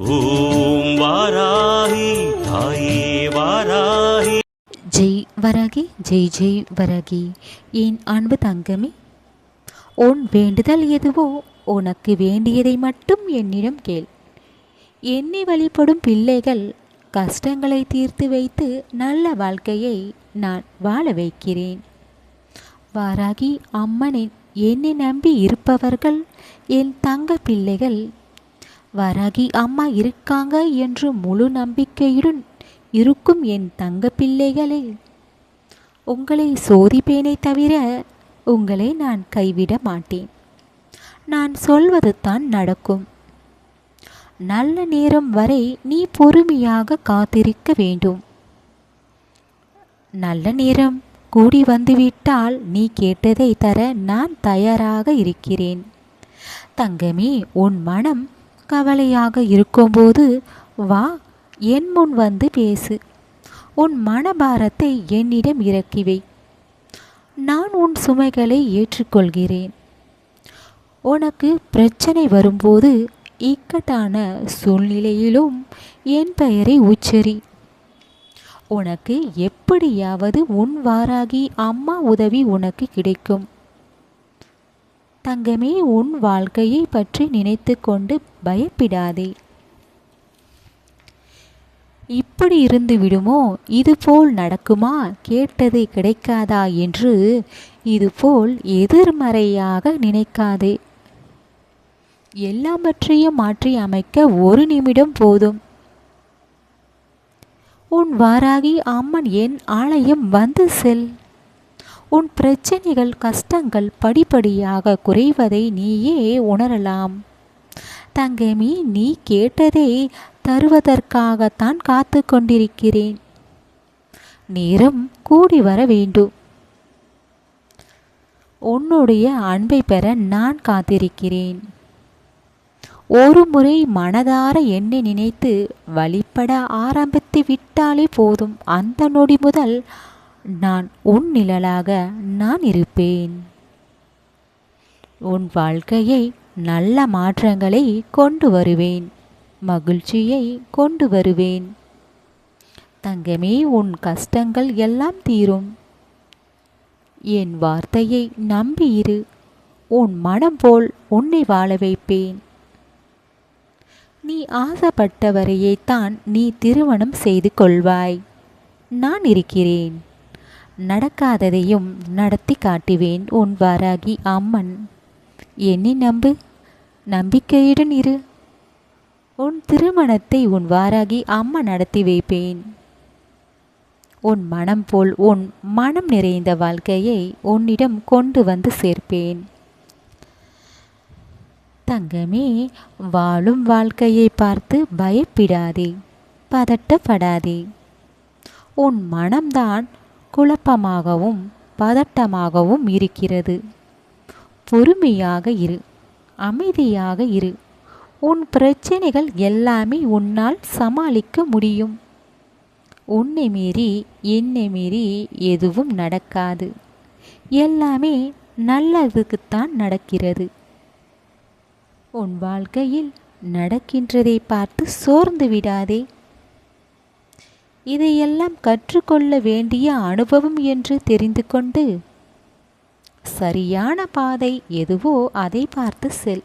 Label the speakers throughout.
Speaker 1: ஓம் வாராகி தாயே வாராகி.
Speaker 2: ஜெய் வரகி ஜெய் ஜெய் வரகி. என் அன்பு தங்கமே? உன் வேண்டுதல் எதுவோ உனக்கு வேண்டியதை மட்டும் என்னிடம் கேள். என்னை வழிபடும் பிள்ளைகள் கஷ்டங்களை தீர்த்து வைத்து நல்ல வாழ்க்கையை நான் வாழ வைக்கிறேன். வாராகி அம்மனின் என்னை நம்பி இருப்பவர்கள் என் தங்க பிள்ளைகள் வராகி அம்மா இருக்காங்க என்று முழு நம்பிக்கையுடன் இருக்கும் என் தங்க பிள்ளைகளே உங்களை சோதிப்பேனே தவிர உங்களை நான் கைவிட மாட்டேன். நான் சொல்வது தான் நடக்கும். நல்ல நேரம் வரை நீ பொறுமையாக காத்திருக்க வேண்டும். நல்ல நேரம் கூடி வந்துவிட்டால் நீ கேட்டதை தர நான் தயாராக இருக்கிறேன். தங்கமே உன் மனம் கவலையாக இருக்கும்போது வா என் முன் வந்து பேசு. உன் மனபாரத்தை என்னிடம் இறக்கிவை நான் உன் சுமைகளை ஏற்றுக்கொள்கிறேன். உனக்கு பிரச்சனை வரும்போது இக்கட்டான சூழ்நிலையிலும் என் பெயரை உச்சரி. உனக்கு எப்படியாவது உன் வாராகி அம்மா உதவி உனக்கு கிடைக்கும். தங்கமே உன் வாழ்க்கையை பற்றி நினைத்து கொண்டு பயப்படாதே. இப்படி இருந்து விடுமோ? இதுபோல் நடக்குமா? கேட்டது கிடைக்காதா என்று இதுபோல் எதிர்மறையாக நினைக்காதே. எல்லாவற்றையும் மாற்றி அமைக்க ஒரு நிமிடம் போதும். உன் வாராகி அம்மன் என் ஆலயம் வந்து செல். உன் பிரச்சனைகள் கஷ்டங்கள் படிப்படியாக குறைவதை நீயே உணரலாம். தங்கமி நீ கேட்டதை தருவதற்காகத்தான் காத்து கொண்டிருக்கிறேன். நேரம் கூடி வர வேண்டும். உன்னுடைய அன்பை பெற நான் காத்திருக்கிறேன். ஒரு முறை மனதார என்னை நினைத்து வழிபட ஆரம்பித்து விட்டாலே போதும். அந்த நொடி முதல் நான் உன் நிழலாக நான் இருப்பேன். உன் வாழ்க்கையை நல்ல மாற்றங்களை கொண்டு வருவேன். மகிழ்ச்சியை கொண்டு வருவேன். தங்கமே உன் கஷ்டங்கள் எல்லாம் தீரும். என் வார்த்தையை நம்பியிரு உன் மனம் போல் உன்னை வாழ வைப்பேன். நீ ஆசைப்பட்டவரையே தான் நீ திருமணம் செய்து கொள்வாய். நான் இருக்கிறேன். நடக்காததையும் நடத்தி காட்டுவேன் உன் வாராகி. அம்மன் என்னை நம்பு. நம்பிக்கையுடன் இரு. உன் திருமணத்தை உன் வாராகி அம்மா நடத்தி வைப்பேன். உன் மனம் போல் உன் மனம் நிறைந்த வாழ்க்கையை உன்னிடம் கொண்டு வந்து சேர்ப்பேன். தங்கமே வாழும் வாழ்க்கையை பார்த்து பயப்படாதே. பதட்டப்படாதே. உன் மனம்தான் குழப்பமாகவும் பதட்டமாகவும் இருக்கிறது. பொறுமையாக இரு அமைதியாக இரு. உன் பிரச்சனைகள் எல்லாமே உன்னால் சமாளிக்க முடியும். உன்னை மீறி என்னை மீறி எதுவும் நடக்காது. எல்லாமே நல்லதுக்குத்தான் நடக்கிறது. உன் வாழ்க்கையில் நடக்கின்றதை பார்த்து சோர்ந்து விடாதே. இதையெல்லாம் கற்றுக்கொள்ள வேண்டிய அனுபவம் என்று தெரிந்து கொண்டு சரியான பாதை எதுவோ அதை பார்த்து செல்.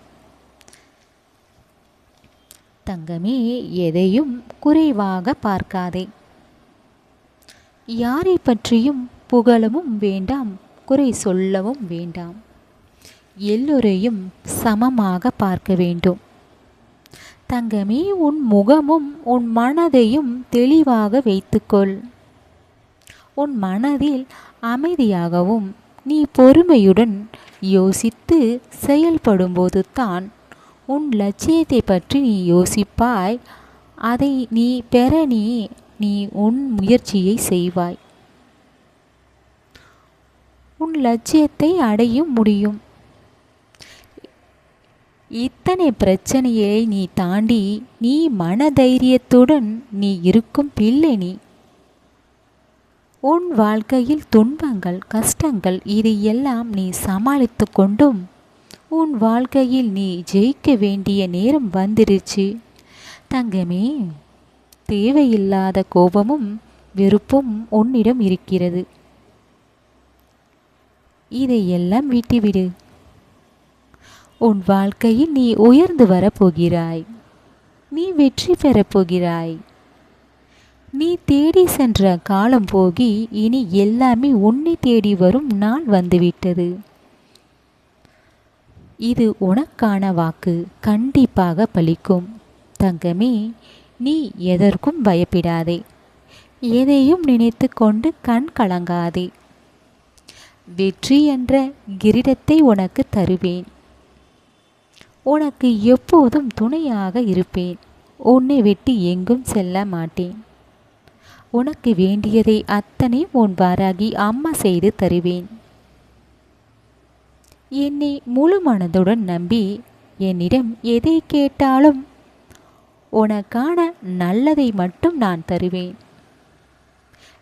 Speaker 2: தங்கமே எதையும் குறைவாக பார்க்காதே. யாரை பற்றியும் புகழவும் வேண்டாம் குறை சொல்லவும் வேண்டாம். எல்லோரையும் சமமாக பார்க்க வேண்டும். தங்கமே உன் முகமும் உன் மனதையும் தெளிவாக வைத்துக்கொள். உன் மனதில் அமைதியாகவும் நீ பொறுமையுடன் யோசித்து செயல்படும்போது தான் உன் லட்சியத்தை பற்றி நீ யோசிப்பாய். அதை நீ பெற நீ நீ உன் முயற்சியை செய்வாய். உன் லட்சியத்தை அடையும் முடியும். இத்தனை பிரச்சனையை நீ தாண்டி நீ மனதைரியத்துடன் நீ இருக்கும் பிள்ளை நீ. உன் வாழ்க்கையில் துன்பங்கள் கஷ்டங்கள் இது எல்லாம் நீ சமாளித்து கொண்டும் உன் வாழ்க்கையில் நீ ஜெயிக்க வேண்டிய நேரம் வந்துருச்சு. தங்கமே தேவையில்லாத கோபமும் வெறுப்பும் உன்னிடம் இருக்கிறது. இதையெல்லாம் விட்டுவிடு. உன் வாழ்க்கையில் நீ உயர்ந்து வரப்போகிறாய். நீ வெற்றி பெறப்போகிறாய். நீ தேடி சென்ற காலம் போகி இனி எல்லாமே உன்னை தேடி வரும் நாள் வந்துவிட்டது. இது உனக்கான வாக்கு. கண்டிப்பாக பலிக்கும். தங்கமே நீ எதற்கும் பயப்படாதே. எதையும் நினைத்து கொண்டு கண் கலங்காதே. வெற்றி என்ற கிரீடத்தை உனக்கு தருவேன். உனக்கு எப்போதும் துணையாக இருப்பேன். உன்னை விட்டு எங்கும் செல்ல மாட்டேன். உனக்கு வேண்டியதை அத்தனை உன் வாராகி அம்மா செய்து தருவேன். என்னை முழு மனதுடன் நம்பி என்னிடம் எதை கேட்டாலும் உனக்கான நல்லதை மட்டும் நான் தருவேன்.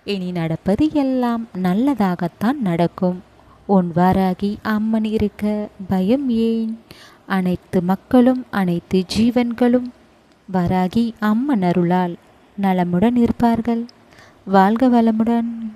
Speaker 2: இனி நடப்பது எல்லாம் நல்லதாகத்தான் நடக்கும். உன் வாராகி அம்மன் இருக்க பயம் ஏன்? அனைத்து மக்களும் அனைத்து ஜீவன்களும் வராகி அம்மன் அருளால் நலமுடன் இருப்பார்கள். வாழ்க வளமுடன்.